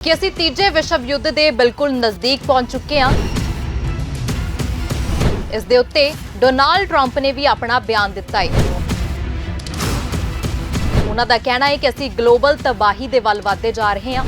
ਕਿ ਅਸੀਂ ਤੀਜੇ ਵਿਸ਼ਵ ਯੁੱਧ ਦੇ ਬਿਲਕੁਲ ਨਜ਼ਦੀਕ ਪਹੁੰਚ ਚੁੱਕੇ ਹਾਂ। ਇਸ ਦੇ ਉੱਤੇ ਡੋਨਾਲਡ ਟਰੰਪ ਨੇ ਵੀ ਆਪਣਾ ਬਿਆਨ ਦਿੱਤਾ ਹੈ। ਉਹਨਾਂ ਦਾ ਕਹਿਣਾ ਹੈ ਕਿ ਅਸੀਂ ਗਲੋਬਲ ਤਬਾਹੀ ਦੇ ਵੱਲ ਵਧਦੇ ਜਾ ਰਹੇ ਹਾਂ।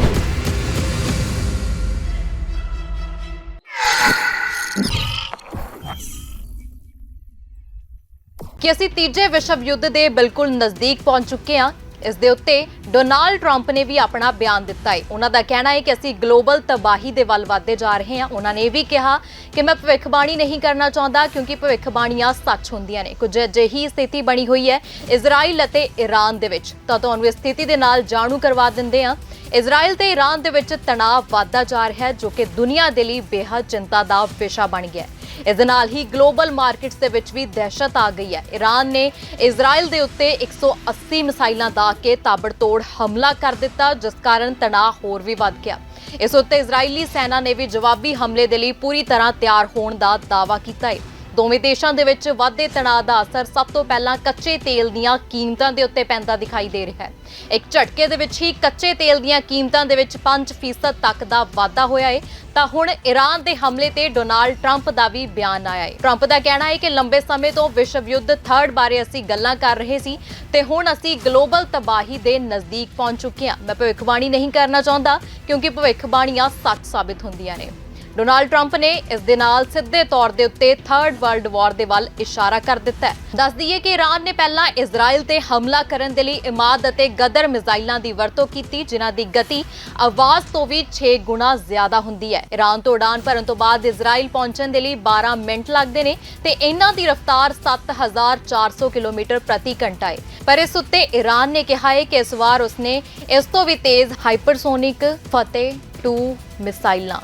ਕਿ ਅਸੀਂ ਤੀਜੇ ਵਿਸ਼ਵ ਯੁੱਧ ਦੇ ਬਿਲਕੁਲ ਨਜ਼ਦੀਕ ਪਹੁੰਚ ਚੁੱਕੇ ਹਾਂ ਇਸ ਦੇ ਉੱਤੇ ਡੋਨਾਲਡ ਟਰੰਪ ਨੇ ਵੀ ਆਪਣਾ ਬਿਆਨ ਦਿੱਤਾ ਹੈ। ਉਹਨਾਂ ਦਾ ਕਹਿਣਾ ਹੈ ਕਿ ਅਸੀਂ ਗਲੋਬਲ ਤਬਾਹੀ ਦੇ ਵੱਲ ਵਧਦੇ ਜਾ ਰਹੇ ਹਾਂ। ਉਹਨਾਂ ਨੇ ਇਹ ਵੀ ਕਿਹਾ ਕਿ ਮੈਂ ਭਵਿੱਖਬਾਣੀ ਨਹੀਂ ਕਰਨਾ ਚਾਹੁੰਦਾ ਕਿਉਂਕਿ ਭਵਿੱਖਬਾਣੀਆਂ ਸੱਚ ਹੁੰਦੀਆਂ ਨੇ। ਕੁਝ ਅਜਿਹੀ ਸਥਿਤੀ ਬਣੀ ਹੋਈ ਹੈ ਇਜ਼ਰਾਈਲ ਅਤੇ ਈਰਾਨ ਦੇ ਵਿੱਚ। ਤਾਂ ਤੁਹਾਨੂੰ ਇਸ ਸਥਿਤੀ ਦੇ ਨਾਲ ਜਾਣੂ ਕਰਵਾ ਦਿੰਦੇ ਹਾਂ। ਇਜ਼ਰਾਈਲ ਤੇ ਈਰਾਨ ਦੇ ਵਿੱਚ ਤਣਾਅ ਵਧਦਾ ਜਾ ਰਿਹਾ ਹੈ, ਜੋ ਕਿ ਦੁਨੀਆ ਦੇ ਲਈ ਬੇਹੱਦ ਚਿੰਤਾ ਦਾ ਵਿਸ਼ਾ ਬਣ ਗਿਆ ਹੈ। ਇਸ ਦੇ ਨਾਲ ਹੀ ਗਲੋਬਲ ਮਾਰਕੀਟਸ ਦੇ ਵਿੱਚ ਵੀ ਦਹਿਸ਼ਤ ਆ ਗਈ ਹੈ। ਈਰਾਨ ਨੇ ਇਜ਼ਰਾਈਲ ਦੇ ਉੱਤੇ 180 ਮਿਸਾਈਲਾਂ ਦਾ ਕੇ ਤਾਬੜਤੋੜ ਹਮਲਾ ਕਰ ਦਿੱਤਾ, ਜਿਸ ਕਾਰਨ ਤਣਾਅ ਹੋਰ ਵੀ ਵੱਧ ਗਿਆ। ਇਸ ਉੱਤੇ ਇਜ਼ਰਾਈਲੀ ਸੈਨਾ ਨੇ ਵੀ ਜਵਾਬੀ ਹਮਲੇ ਦੇ ਲਈ ਪੂਰੀ ਤਰ੍ਹਾਂ ਤਿਆਰ ਹੋਣ ਦਾ ਦਾਅਵਾ ਕੀਤਾ ਹੈ। ਦੋਵੇਂ ਦੇਸ਼ਾਂ ਦੇ ਵਿੱਚ ਵਾਧੇ ਤਣਾਅ ਦਾ ਅਸਰ ਸਭ ਤੋਂ ਪਹਿਲਾਂ ਕੱਚੇ ਤੇਲ ਦੀਆਂ ਕੀਮਤਾਂ ਦੇ ਉੱਤੇ ਪੈਂਦਾ ਦਿਖਾਈ ਦੇ ਰਿਹਾ ਹੈ। ਇੱਕ ਝਟਕੇ ਦੇ ਵਿੱਚ ਹੀ ਕੱਚੇ ਤੇਲ ਦੀਆਂ ਕੀਮਤਾਂ ਦੇ ਵਿੱਚ 5% ਤੱਕ ਦਾ ਵਾਧਾ ਹੋਇਆ ਹੈ ਤਾਂ ਹੁਣ ਈਰਾਨ ਦੇ ਹਮਲੇ ਤੇ ਡੋਨਾਲਡ ਟਰੰਪ ਦਾ ਵੀ ਬਿਆਨ ਆਇਆ ਹੈ ਟਰੰਪ ਦਾ ਕਹਿਣਾ ਹੈ ਕਿ ਲੰਬੇ ਸਮੇਂ ਤੋਂ ਵਿਸ਼ਵ ਯੁੱਧ ਥਰਡ ਬਾਰੇ ਅਸੀਂ ਗੱਲਾਂ ਕਰ ਰਹੇ ਸੀ ਤੇ ਹੁਣ ਅਸੀਂ ਗਲੋਬਲ ਤਬਾਹੀ ਦੇ ਨਜ਼ਦੀਕ ਪਹੁੰਚ ਚੁੱਕੇ ਹਾਂ। ਮੈਂ ਭਵਿੱਖਬਾਣੀ ਨਹੀਂ ਕਰਨਾ ਚਾਹੁੰਦਾ ਕਿਉਂਕਿ ਭਵਿੱਖਬਾਣੀਆਂ ਸੱਚ ਸਾਬਿਤ ਹੁੰਦੀਆਂ ਨੇ। ਡੋਨਾਲਡ ਟਰੰਪ ਨੇ ਇਸ ਦੇ ਨਾਲ ਸਿੱਧੇ ਤੌਰ ਦੇ ਉੱਤੇ ਥਰਡ ਵਰਲਡ ਵਾਰ ਦੇ ਵੱਲ ਇਸ਼ਾਰਾ ਕਰ ਦਿੱਤਾ ਹੈ। ਦੱਸ ਦਈਏ ਕਿ ਈਰਾਨ ਨੇ ਪਹਿਲਾਂ ਇਜ਼ਰਾਈਲ ਤੇ ਹਮਲਾ ਕਰਨ ਦੇ ਲਈ ਇਮਾਦ ਅਤੇ ਗਦਰ ਮਿਜ਼ਾਈਲਾਂ ਦੀ ਵਰਤੋਂ ਕੀਤੀ, ਜਿਨ੍ਹਾਂ ਦੀ ਗਤੀ ਆਵਾਜ਼ ਤੋਂ ਵੀ 6 ਗੁਣਾ ਜ਼ਿਆਦਾ ਹੁੰਦੀ ਹੈ। ਈਰਾਨ ਤੋਂ ਉਡਾਨ ਭਰਨ ਤੋਂ ਬਾਅਦ ਇਜ਼ਰਾਈਲ ਪਹੁੰਚਣ ਦੇ ਲਈ 12 ਮਿੰਟ ਲੱਗਦੇ ਨੇ ਤੇ ਇਹਨਾਂ ਦੀ ਰਫ਼ਤਾਰ 7400 ਕਿਲੋਮੀਟਰ ਪ੍ਰਤੀ ਘੰਟਾ ਹੈ। ਪਰ ਇਸ ਉੱਤੇ ਈਰਾਨ ਨੇ ਕਿਹਾ ਹੈ ਕਿ ਇਸ ਵਾਰ ਉਸਨੇ ਇਸ ਤੋਂ ਵੀ ਤੇਜ਼ ਹਾਈਪਰਸੋਨਿਕ ਫਤਿਹ 2 ਮਿਸਾਈਲਾਂ।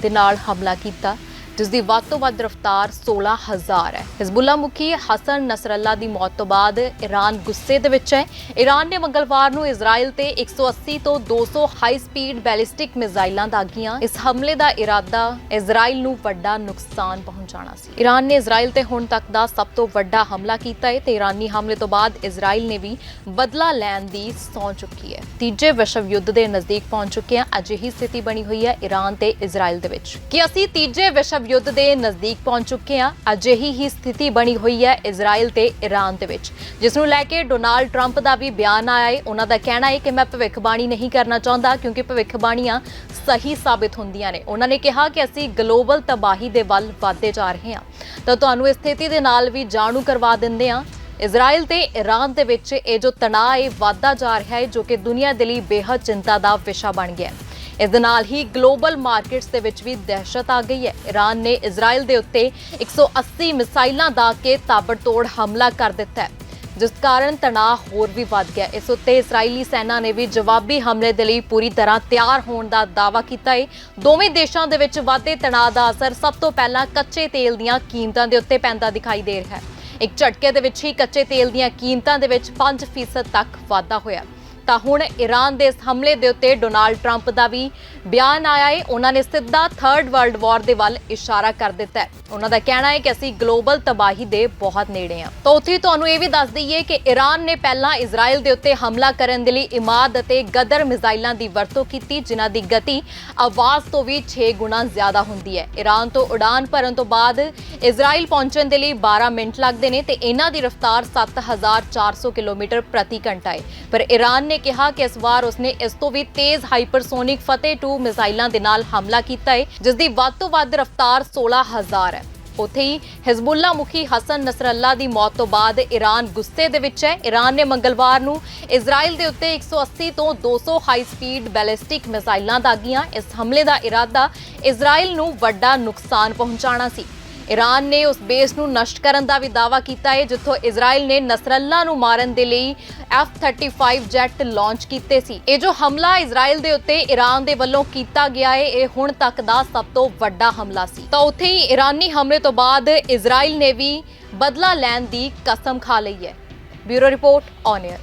ਦੇ ਨਾਲ ਹਮਲਾ ਕੀਤਾ। ਜਿਸ ਦੀ ਵੱਧ ਤੋਂ ਵੱਧ ਰਫ਼ਤਾਰ 16000 ਹੈ। ਹਿਜ਼ਬੁੱਲਾ ਮੁਖੀ ਹਸਨ ਨਸਰੱਲਾ ਦੀ ਮੌਤ ਤੋਂ ਬਾਅਦ ਈਰਾਨ ਗੁੱਸੇ ਦੇ ਵਿੱਚ ਹੈ। ਈਰਾਨ ਨੇ ਮੰਗਲਵਾਰ ਨੂੰ ਇਜ਼ਰਾਈਲ ਤੇ 180 ਤੋਂ 200 ਹਾਈ ਸਪੀਡ ਬੈਲਿਸਟਿਕ ਮਿਜ਼ਾਈਲਾਂ ਦਾਗੀਆਂ, ਇਸ ਹਮਲੇ ਦਾ ਇਰਾਦਾ ਇਜ਼ਰਾਈਲ ਨੂੰ ਵੱਡਾ ਨੁਕਸਾਨ ਪਹੁੰਚਾਉਣਾ ਸੀ। ਈਰਾਨ ਨੇ ਇਜ਼ਰਾਈਲ ਤੇ ਹੁਣ ਤੱਕ ਦਾ ਸਭ ਤੋਂ ਵੱਡਾ ਹਮਲਾ ਕੀਤਾ ਹੈ ਤੇ ਈਰਾਨੀ ਹਮਲੇ ਤੋਂ ਬਾਅਦ ਇਜ਼ਰਾਈਲ ਨੇ ਵੀ ਬਦਲਾ ਲੈਣ ਦੀ ਸੌਂ ਚੁੱਕੀ ਹੈ। ਤੀਜੇ ਵਿਸ਼ਵ ਯੁੱਧ ਦੇ ਨਜ਼ਦੀਕ ਪਹੁੰਚ ਚੁੱਕੇ ਹਾਂ। ਅਜਿਹੀ ਸਥਿਤੀ ਬਣੀ ਹੋਈ ਹੈ ਈਰਾਨ ਤੇ ਇਜ਼ਰਾਈਲ ਦੇ ਵਿੱਚ। ਕਿ ਅਸੀਂ ਤੀਜੇ ਵਿਸ਼ਵ ਯੁੱਧ ਦੇ ਨਜ਼ਦੀਕ ਪਹੁੰਚ ਚੁੱਕੇ ਹਾਂ। ਅਜਿਹੀ ਹੀ ਸਥਿਤੀ ਬਣੀ ਹੋਈ ਹੈ ਇਜ਼ਰਾਈਲ ਤੇ ਈਰਾਨ ਦੇ ਵਿੱਚ, ਜਿਸ ਨੂੰ ਲੈ ਕੇ ਡੋਨਾਲਡ ਟਰੰਪ ਦਾ ਵੀ ਬਿਆਨ ਆਇਆ ਹੈ। ਉਹਨਾਂ ਦਾ ਕਹਿਣਾ ਹੈ ਕਿ ਮੈਂ ਭਵਿੱਖਬਾਣੀ ਨਹੀਂ ਕਰਨਾ ਚਾਹੁੰਦਾ, ਕਿਉਂਕਿ ਭਵਿੱਖਬਾਣੀਆਂ ਸਹੀ ਸਾਬਿਤ ਹੁੰਦੀਆਂ ਨੇ। ਉਹਨਾਂ ਨੇ ਕਿਹਾ ਕਿ ਅਸੀਂ ਗਲੋਬਲ ਤਬਾਹੀ ਦੇ ਵੱਲ ਵਧਦੇ ਜਾ ਰਹੇ ਹਾਂ। ਤਾਂ ਤੁਹਾਨੂੰ ਇਸ ਸਥਿਤੀ ਦੇ ਨਾਲ ਵੀ ਜਾਣੂ ਕਰਵਾ ਦਿੰਦੇ ਹਾਂ। ਇਜ਼ਰਾਈਲ ਤੇ ਈਰਾਨ ਦੇ ਵਿੱਚ ਇਹ ਜੋ ਤਣਾਅ ਹੈ ਵਧਦਾ ਜਾ ਰਿਹਾ ਹੈ, ਜੋ ਕਿ ਦੁਨੀਆ ਦੇ ਲਈ ਬੇਹੱਦ ਚਿੰਤਾ ਦਾ ਵਿਸ਼ਾ ਬਣ ਗਿਆ ਹੈ। ਇਸ ਦੇ ਨਾਲ ਹੀ ਗਲੋਬਲ ਮਾਰਕੀਟਸ ਦੇ ਵਿੱਚ ਵੀ ਦਹਿਸ਼ਤ ਆ ਗਈ ਹੈ। ਈਰਾਨ ਨੇ ਇਜ਼ਰਾਈਲ ਦੇ ਉੱਤੇ 180 ਮਿਸਾਈਲਾਂ ਦਾ ਕੇ ਤਾਬੜ ਤੋੜ ਹਮਲਾ ਕਰ ਦਿੱਤਾ ਹੈ, ਜਿਸ ਕਾਰਨ ਤਣਾਅ ਹੋਰ ਵੀ ਵੱਧ ਗਿਆ ਇਸ ਉੱਤੇ ਇਸرائیਲੀ ਸੈਨਾ ਨੇ ਵੀ ਜਵਾਬੀ ਹਮਲੇ ਦੇ ਲਈ ਪੂਰੀ ਤਰ੍ਹਾਂ ਤਿਆਰ ਹੋਣ ਦਾ ਦਾਅਵਾ ਕੀਤਾ ਹੈ। ਦੋਵੇਂ ਦੇਸ਼ਾਂ ਦੇ ਵਿੱਚ ਵਾਧੇ ਤਣਾਅ ਦਾ ਅਸਰ ਸਭ ਤੋਂ ਪਹਿਲਾਂ ਕੱਚੇ ਤੇਲ ਦੀਆਂ ਕੀਮਤਾਂ ਦੇ ਉੱਤੇ ਪੈਂਦਾ ਦਿਖਾਈ ਦੇ ਰਿਹਾ ਹੈ। ਇੱਕ ਝਟਕੇ ਦੇ ਵਿੱਚ ਹੀ ਕੱਚੇ ਤੇਲ ਦੀਆਂ ਕੀਮਤਾਂ ਦੇ ਵਿੱਚ 5% ਤੱਕ ਵਾਧਾ ਹੋਇਆ ਤਾਂ ਹੁਣ ਈਰਾਨ ਦੇ ਇਸ ਹਮਲੇ ਦੇ ਉੱਤੇ ਡੋਨਾਲਡ ਟਰੰਪ ਦਾ ਵੀ ਬਿਆਨ ਆਇਆ ਹੈ ਉਹਨਾਂ ਨੇ ਸਿੱਧਾ ਥਰਡ ਵਰਲਡ ਵਾਰ ਦੇ ਵੱਲ ਇਸ਼ਾਰਾ ਕਰ ਦਿੱਤਾ ਹੈ। ਉਹਨਾਂ ਦਾ ਕਹਿਣਾ ਹੈ ਕਿ ਅਸੀਂ ਗਲੋਬਲ ਤਬਾਹੀ ਦੇ ਬਹੁਤ ਨੇੜੇ ਹਾਂ। ਤਾਂ ਉੱਥੇ ਤੁਹਾਨੂੰ ਇਹ ਵੀ ਦੱਸ ਦਈਏ ਕਿ ਈਰਾਨ ਨੇ ਪਹਿਲਾਂ ਇਜ਼ਰਾਈਲ ਦੇ ਉੱਤੇ ਹਮਲਾ ਕਰਨ ਦੇ ਲਈ ਇਮਾਦ ਅਤੇ ਗਦਰ ਮਿਜ਼ਾਈਲਾਂ ਦੀ ਵਰਤੋਂ ਕੀਤੀ, ਜਿਨ੍ਹਾਂ ਦੀ ਗਤੀ ਆਵਾਜ਼ ਤੋਂ ਵੀ 6 ਗੁਣਾ ਜ਼ਿਆਦਾ ਹੁੰਦੀ ਹੈ। ਈਰਾਨ ਤੋਂ ਉਡਾਨ ਭਰਨ ਤੋਂ ਬਾਅਦ ਇਜ਼ਰਾਈਲ ਪਹੁੰਚਣ ਦੇ ਲਈ 12 ਮਿੰਟ ਲੱਗਦੇ ਨੇ ਤੇ ਇਹਨਾਂ ਦੀ ਰਫ਼ਤਾਰ 7400 ਕਿਲੋਮੀਟਰ ਪ੍ਰਤੀ ਘੰਟਾ ਹੈ। ਪਰ ਈਰਾਨ ਨੇ ਕਿਹਾ ਕਿ ਇਸ ਵਾਰ ਉਸਨੇ ਇਸ ਤੋਂ ਵੀ ਤੇਜ਼ ਹਾਈਪਰਸੋਨਿਕ ਫਤਿਹ 2 ਮਿਜ਼ਾਈਲਾਂ ਦੇ ਨਾਲ ਹਮਲਾ ਕੀਤਾ ਹੈ, ਜਿਸ ਦੀ ਵੱਧ ਤੋਂ ਵੱਧ ਰਫ਼ਤਾਰ 16000 ਹੈ। ਉੱਥੇ ਹੀ ਹਿਜ਼ਬੁੱਲਾ ਮੁਖੀ ਹਸਨ ਨਸਰੱਲਾ ਦੀ ਮੌਤ ਤੋਂ ਬਾਅਦ ਈਰਾਨ ਗੁੱਸੇ ਦੇ ਵਿੱਚ ਹੈ। ਈਰਾਨ ਨੇ ਮੰਗਲਵਾਰ ਨੂੰ ਇਜ਼ਰਾਈਲ ਦੇ ਉੱਤੇ 180 ਤੋਂ 200 ਹਾਈ ਸਪੀਡ ਬੈਲਿਸਟਿਕ ਮਿਜ਼ਾਈਲਾਂ ਦਾਗੀਆਂ, ਇਸ ਹਮਲੇ ਦਾ ਇਰਾਦਾ ਇਜ਼ਰਾਈਲ ਨੂੰ ਵੱਡਾ ਨੁਕਸਾਨ ਪਹੁੰਚਾਉਣਾ ਸੀ। ਈਰਾਨ ਨੇ ਉਸ ਬੇਸ ਨੂੰ ਨਸ਼ਟ ਕਰਨ ਦਾ ਵੀ ਦਾਅਵਾ ਕੀਤਾ ਹੈ, ਜਿੱਥੋਂ ਇਜ਼ਰਾਈਲ ਨੇ ਨਸਰੱਲਾ ਨੂੰ ਮਾਰਨ ਦੇ ਲਈ F-35 ਜੈਟ ਲਾਂਚ ਕੀਤੇ ਸੀ। ਇਹ ਜੋ ਹਮਲਾ ਇਜ਼ਰਾਈਲ ਦੇ ਉੱਤੇ ਈਰਾਨ ਦੇ ਵੱਲੋਂ ਕੀਤਾ ਗਿਆ ਹੈ, ਇਹ ਹੁਣ ਤੱਕ ਦਾ ਸਭ ਤੋਂ ਵੱਡਾ ਹਮਲਾ ਸੀ। ਤਾਂ ਉੱਥੇ ਹੀ ਈਰਾਨੀ ਹਮਲੇ ਤੋਂ ਬਾਅਦ ਇਜ਼ਰਾਈਲ ਨੇ ਵੀ ਬਦਲਾ ਲੈਣ ਦੀ ਕਸਮ ਖਾ ਲਈ ਹੈ। Bureau report on air